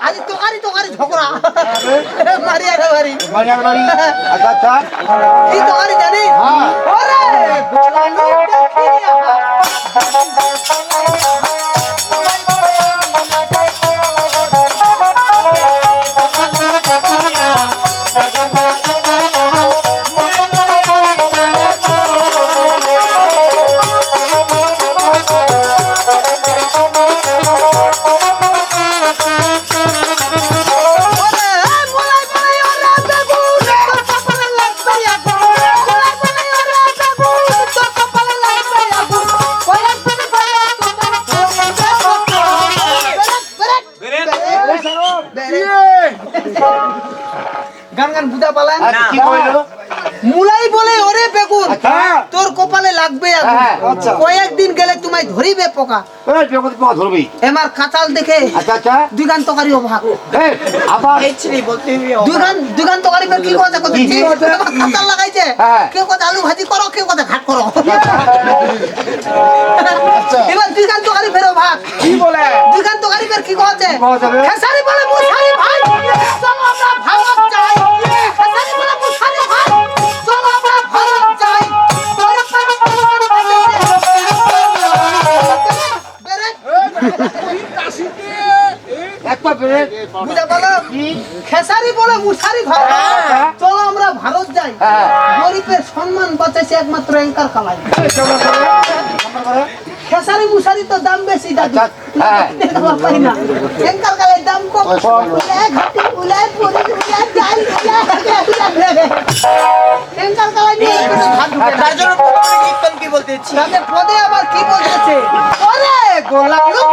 আজ তোকারি তোকারি ঝগড়া। মারি আরে মারি মারিয়ার বাড়ি আচ্ছা আচ্ছা। কি তোকারি জানি হ্যাঁ। ওরে! গোলানো দেখিয়া কি কইলো মুলাই বলে ওরে বেগুন। আচ্ছা তোর কপালে লাগবে হ্যাঁ, আগুন আচ্ছা। কয়েকদিন গেলে তোমায় ধরিবে পোকা। ধরবি এমার কাঁচাল দেখে আচ্ছা আচ্ছা। দুই গান তকারি অভাব এই আবার দুই গান তকারি কি কথা? কাঁচাল লাগাইছে? হ্যাঁ। কেউ কথা আলু ভাজি করো কেউ কথা ঘাট করো। আচ্ছা। এবার দুইগান তকারি ফের অভাব কি বলে? দুইগান তকারি ফের কি কথা খেসারি বলে মুসারি ভাই। চলো আমরা বুঝা খেসারি বলে মুসারি ঘর হ্যাঁ। চলো আমরা ভারত যাই। হ্যাঁ। গরিবের সম্মান বাঁচাইছে একমাত্র এঙ্কার কালাই। খেসারি মুসারি তো দাম বেশি দাদু। আচ্ছা, হ্যাঁ। পাই না। এঙ্কার কালাই দাম কম। কম। উলায় ঘাটি উলায় পুরি উলায় চাল উলায় নিয়ে। তার জন্য কীর্তন কি বলতেছি তাদের পদে আবার কি বলতেছে? ওরে গোলাম লোক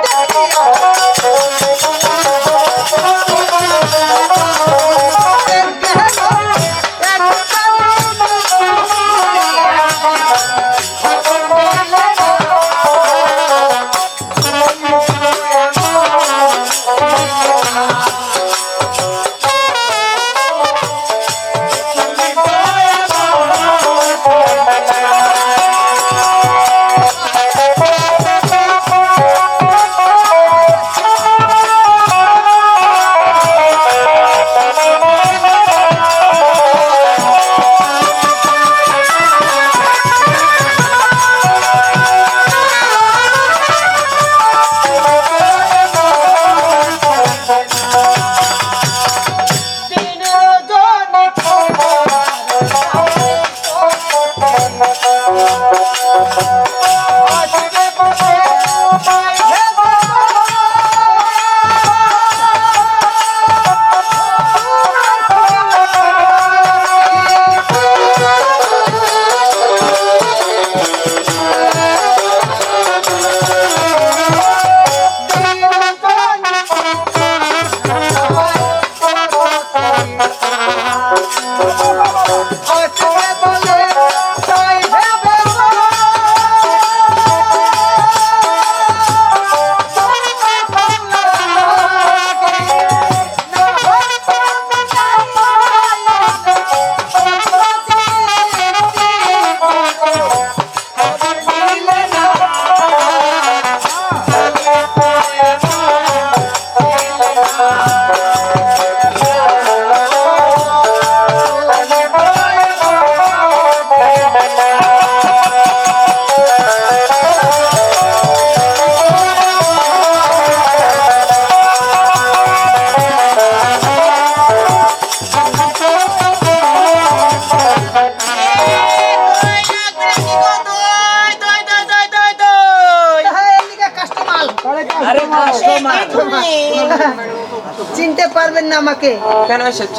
না আমাকে? কেন এসেছ?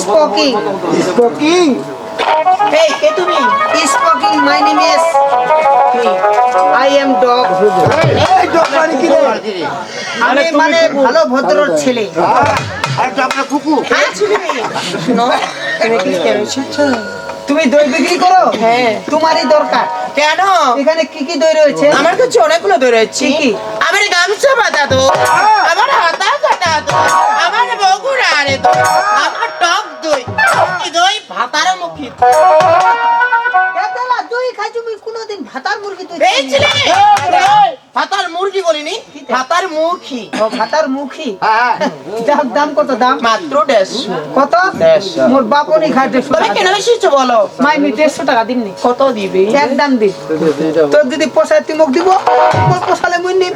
স্পোকিং স্পোকিং এই কে তুমি? Speaking my name is I am dog এই দোকান কি রে? আমি মানে ভালো ভদ্রর ছেলে। আর তো আপনার কুকু হ্যাঁ ছিলে শোনো তুমি কি কেন এসেছ? তুমি দই বিক্রি করো? হ্যাঁ। তোমারই দরকার। কেন? এখানে কি কি দই রয়েছে? আমার কাছে অনেকগুলো দই রয়েছে। কি? আমার গামছা পাতা তো। আমার হাতা কাটা তো। আমার বগুড়া আরে তো। আমার টক দই। এই ভাতার মুখী এতলা দই খাই তুমি কোনোদিন ভাতার মুরগি দই পেয়েছিলে ভাতার মুরগি বলিনি ভাতার মুখী ও খাতার মুখী হ্যাঁ যাক দাম কত দাম মাত্র দেড়শো কত দেড়শো। মোর বাপনি খায় দেড়শো তবে কেন এসেছ বলো মাই মি দেড়শো টাকা দিমনি কত দিবি একদম দি তোর যদি পোষায় তুই মোক দিব মোর পোষালে মুই নিম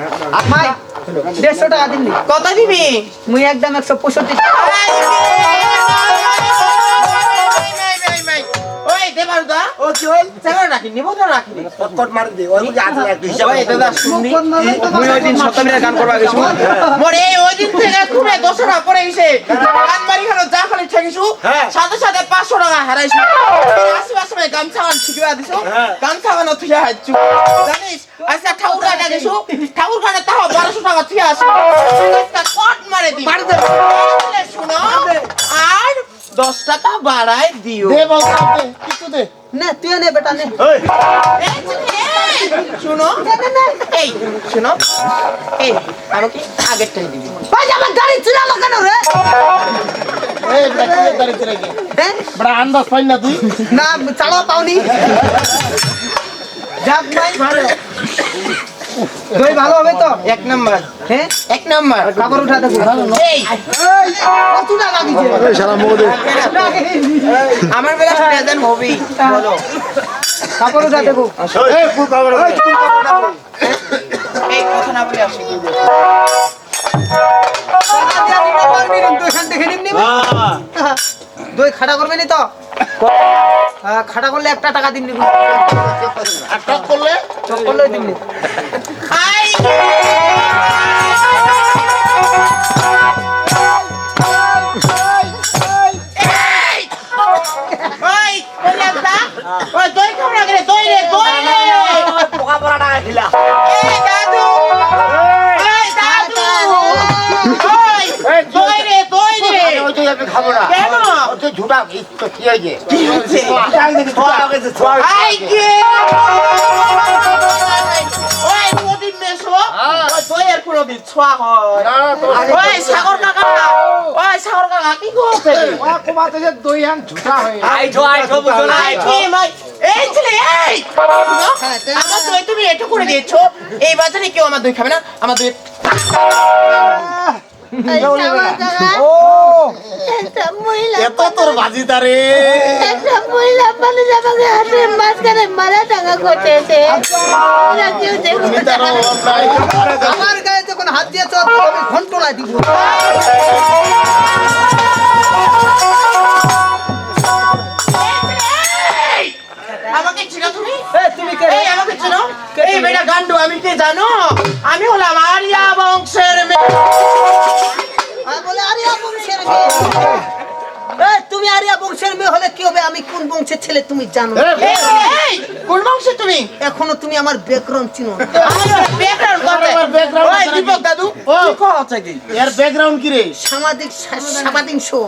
মাই দেড়শো টাকা দিমনি কত দিবি মুই একদম একশো পঁয়ষট্টি ওই ও কি হল? চাকর রাখিনি বোধ রাখিনি কট মার দে ওই যে আছে একটু হিসাব ওই দাদা শুনবি মুই ওই দিন সপ্তমীর গান করবা গেছি। মোর এই ওই দিন থেকে খুবই দশশো টাকা পড়ে গান বাড়ি খানো যা খালি ঠেকিছু হ্যাঁ। সাথে সাথে পাঁচশো টাকা হারাইছু। আসিবার সময় গামছা গান শিখিবা দিছু। হ্যাঁ। গামছা গান থুয়া হাইছু। জানিস আচ্ছা ঠাকুর গানে গেছু ঠাকুর গানে তাও বারোশো টাকা থুয়া আসু কট মারে দি। শুনো আর দশ টাকা বাড়ায় দিও। দে বল দে কিছু দে। নে তুই নে বেটা নে। শুনো এই শুনো। এই আমাকে আগেরটাই দিবি? ভাই আমার গাড়ি চুরালো কেন রে? এই বেটা দাঁড়িয়ে চলে গিয়ে? বড় আন্দাজ পাই না তুই? না চালা পাওনি। যাক ভাই। ভালো দই ভালো হবে তো? এক নাম্বার। হ্যাঁ? এক নাম্বার। এই সারা মোদে আমার বেলা প্রেজেন্ট হবি বলো। কাপড় উঠা এই ফুল কাপড় ওই ফুল কাপড় এই কথা না বলে আসি দেখে দই খাটা করবে নি তো? হ্যাঁ, খাটা করলে একটা টাকা দিন নিবি করলে? করলে দিমনি আই! ওই ওই লাগতা ওই দই খাব না কেন? দই রে দই রে! পোকা পড়া টাকা দিলা। এই দাদু! এই দাদু! ওই দই রে দই রে! ওই তো আমি খাব না। কেন? ওই ঝুটা কি হয়েছে কি হয়েছে? হয় হয়ে তুমি এটু করে দিয়েছ এই বাজারে কেউ আমার দই খাবে না আমার দই ও মহিলা এত তোর বাজি তারে একটা মহিলা মানুষ আমাকে হাতের মাঝখানে মারা টাকা করতেছে। ওরা কেউ দেখবে তার অন্যায় আমার গায়ে যখন হাত দিয়েছ আমি ঘন্টলায় দিব। এই, আমাকে চিনো তুমি? এ, তুমি কে আমাকে চিনো? এই বেটা গান্ডু আমি কে জানো? আমি হলাম আরিয়া বংশের মেয়ে। বলে আরিয়া বংশের মেয়ে। তুমি আরিয়া বংশের মেয়ে হলে কি হবে? আমি কোন বংশের ছেলে তুমি জানো? কোন বংশের তুমি? এখনও তুমি আমার চিনো ব্যাকগ্রাউন্ড কি রে? সামাজিক সামাজিক। শো।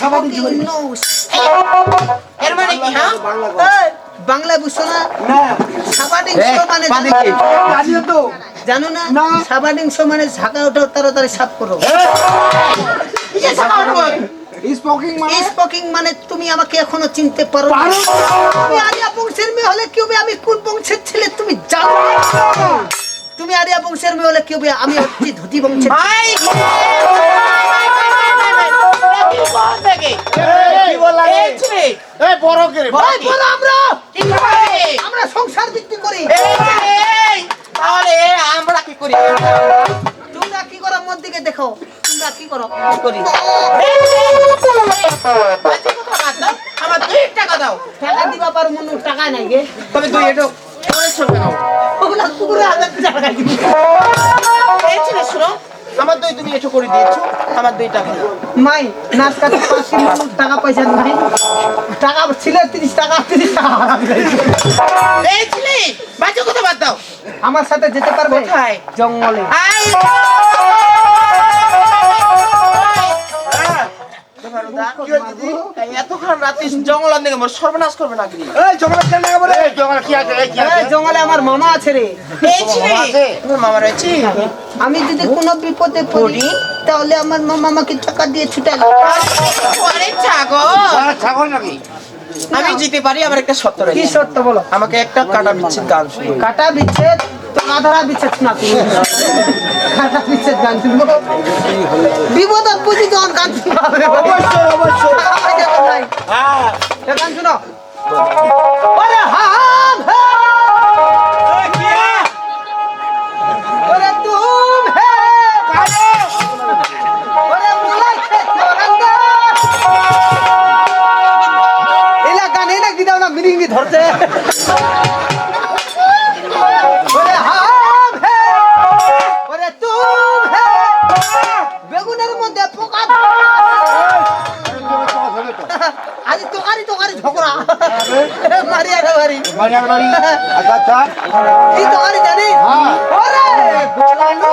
সামাজিক এর মানে কি হ্যাঁ? বাংলা বুঝছ না? সাবাডিং শো মানে তো। জানো না? সাবাডিং শো মানে ঝাঁকা ওঠাও তাড়াতাড়ি সাফ করো? স্পোকিং স্পোকিং মানে তুমি আমাকে এখনও চিনতে পারো। তুমি আরিয়া বংশের মেয়ে হলে কি হবে আমি কোন বংশের ছেলে তুমি জানো তুমি আরিয়া বংশের মেয়ে হলে কি হবে আমি হচ্ছি ধুতি বংশের আমরা সংসার বিক্রি করি তাহলে আমরা কি করি তোমরা কি করো মন দিকে দেখো। তোমরা কি করো? কি করি? আমার দুই টাকা দাও টাকা দিবা পারো মনে টাকা নাই গে তবে তুই এটা করেছ কেন ওগুলা কুকুরে হাজার টাকা দিবি এই ছেলে শোনো আমার দই তুমি এসো করে দিয়েছ আমার দুই টাকা মাই নাচ কাছে পাঁচশো মানুষ টাকা পয়সা নাই টাকা ছিল তিরিশ টাকা তিরিশ টাকা এই ছেলে বাজে কথা বাদ দাও আমার সাথে যেতে পারবে কোথায়? জঙ্গলে এতক্ষণ রাতে জঙ্গল দিকে মোর সর্বনাশ করবে না এই জঙ্গল কেন লাগা বলে জঙ্গল কি আছে? এই কি এই আছে? জঙ্গলে আমার মামা আছে রে। এই ছেলে মামা রয়েছে? আমি যদি কোনো বিপদে পড়ি তাহলে আমার মামা আমাকে টাকা দিয়ে ছুটালো আরে ছাগল। ছাগল নাকি? আমি জিতে পারি আমার একটা সত্য কি সত্য বলো? আমাকে একটা কাটা বিচ্ছিন্ন গান শুনি কাটা বিচ্ছেদ? তো বিচ্ছেদ শোনা তুমি। আধারা বিচ্ছেদ গান শুনব। বিপদত বুঝি গান শুনব। こんに。ঝগড়া মারি আরে মারি বাড়ি বাড়ি আচ্ছা আচ্ছা কি তোকারি জানিস হ্যাঁ। ওরে গোলানো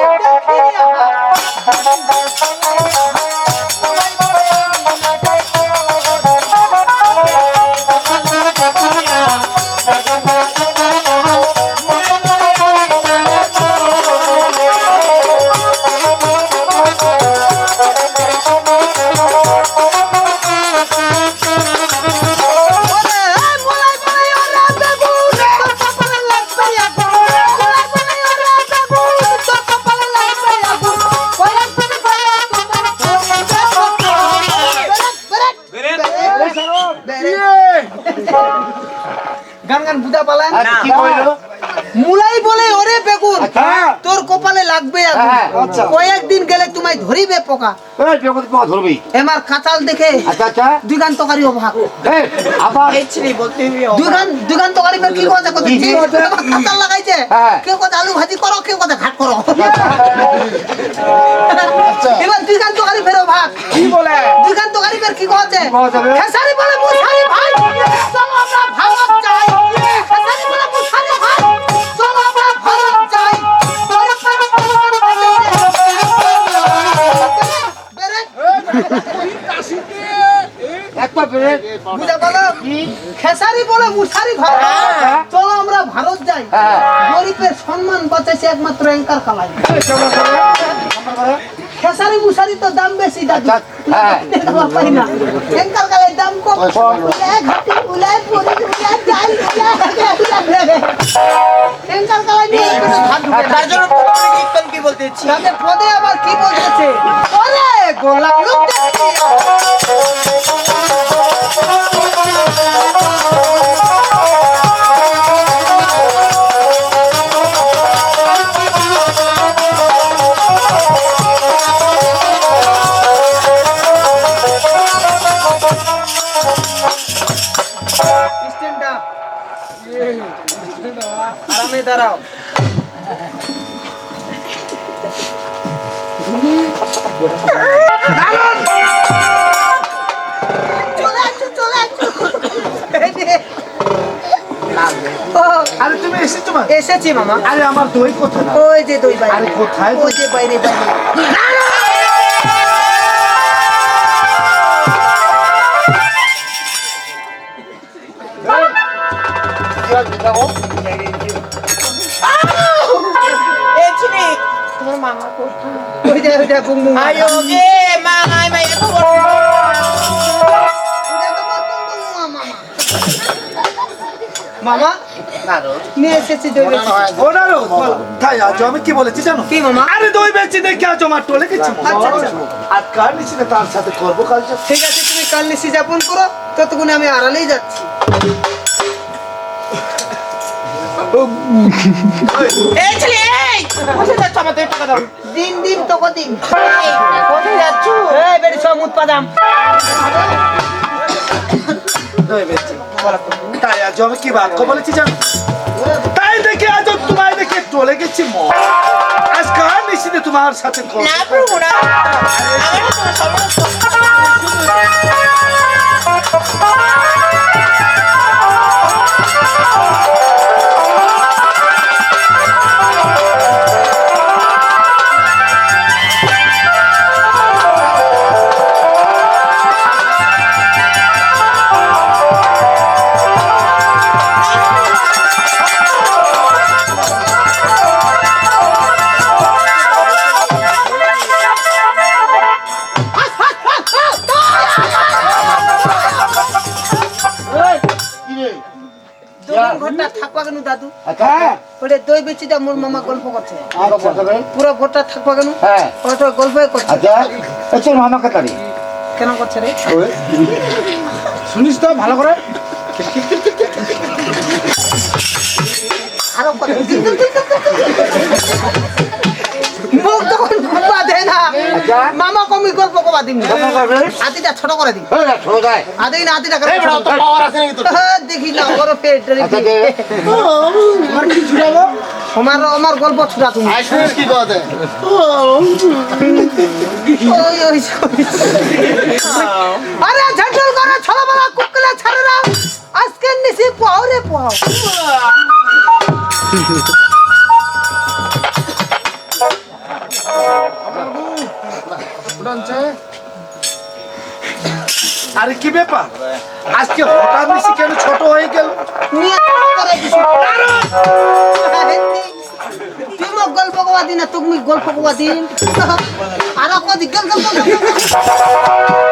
এই ধরবি? এমার কাঁচাল দেখে আচ্ছা আচ্ছা। দুই গান তকারি অভাব এই আবার? এই ছিলি বলতে দুই গান দুই গান তকারি কি কথা কথা কি কি কাঁচাল লাগাইছে। হ্যাঁ। কেউ কথা আলু ভাজি করো কেউ কথা ঘাট করো। এবার দুই গান তকারি ফেরো ভাগ। কি বলে? দুই গান তকারি বের কি কথা খেসারি বলে মুসারি ভাই। চলো আমরা ভারত খেসারি বলে মুসারি ভাই। চলো আমরা ভারত যাই। গরিবের সম্মান বাঁচাইছে একমাত্র খেসারি মুসারি তো দাম বেশি দাদু। আচ্ছা, হ্যাঁ। পাই না। এঙ্কার কালে দাম কম। উলায় ঘাটি উলায় পরি উলায় এঙ্কার কালাই নিয়ে। তার জন্য কি বলতেছি তাদের পদে আবার কি বলতেছে? ওরে গোলাম লোক দেখি এসেছি মামা। আরে আমার দই কোথায়? ওই যে দই বাইরে। আরে কোথায় ওই যে বাইরে বাইরে। তোমার মামা কোথায়? ওই যে ওই যে আয়ো গে মা আই মা এত বড় ওই যে তোমার গুংগুং মামা। মামা? নিয়ে এসেছি দই বেশি। ওনারও তাই আজ আমি কি বলেছি জানো? কি মামা আরে দই বেচি দেখে আজ আমার টোলে গেছি। আচ্ছা, আচ্ছা। আর কার তার সাথে করব কালকে ঠিক আছে তুমি কাল নিশি যাপন করো ততক্ষণে আমি আড়ালেই যাচ্ছি। এই ছিলি এই! কোথায় যাচ্ছ আমাদের টাকা দাও। দিন দিন তোকে দিন এই, কোথায় যাচ্ছ। এই বেড়ি সব উৎপাদাম তাই আজ আমি কি বাক্য বলেছি জানো? তাই দেখে আজ তোমায় দেখে টলে গেছি ম। আজ কার নিশ্চিতে তোমার সাথে না প্রভু না। আমার দাদু। আচ্ছা ওটা দই বেচিটা মোর মামা গল্প করছে। আচ্ছা পুরো ভোটটা থাকব কেন? হ্যাঁ। ওটা গল্পই করছে। আচ্ছা চল মামাকে তাড়ি কেন করছে রে? শুনিস তো ভালো করে। আরও করে। মুখ তখন ঘুরবা দেয় না। আচ্ছা। মামা কমি গল্প কবা আদিটা ছোট করে আদি না আদিটা? হ্যাঁ, দেখি না ওর পেট আচ্ছা আমার আমার গল্প ছুটা তুমি কি কথা? আরে ঝাঁটল করে ছলাবেলা ছাড়ে না আজকে নিছি পাও রে পাও। কি ব্যাপার? আজকে হঠাৎ বেশি কেন ছোট হয়ে গেল? গল্প কবাদিন তুমি গল্প কবাদিন আর কদি গল গল গল গল।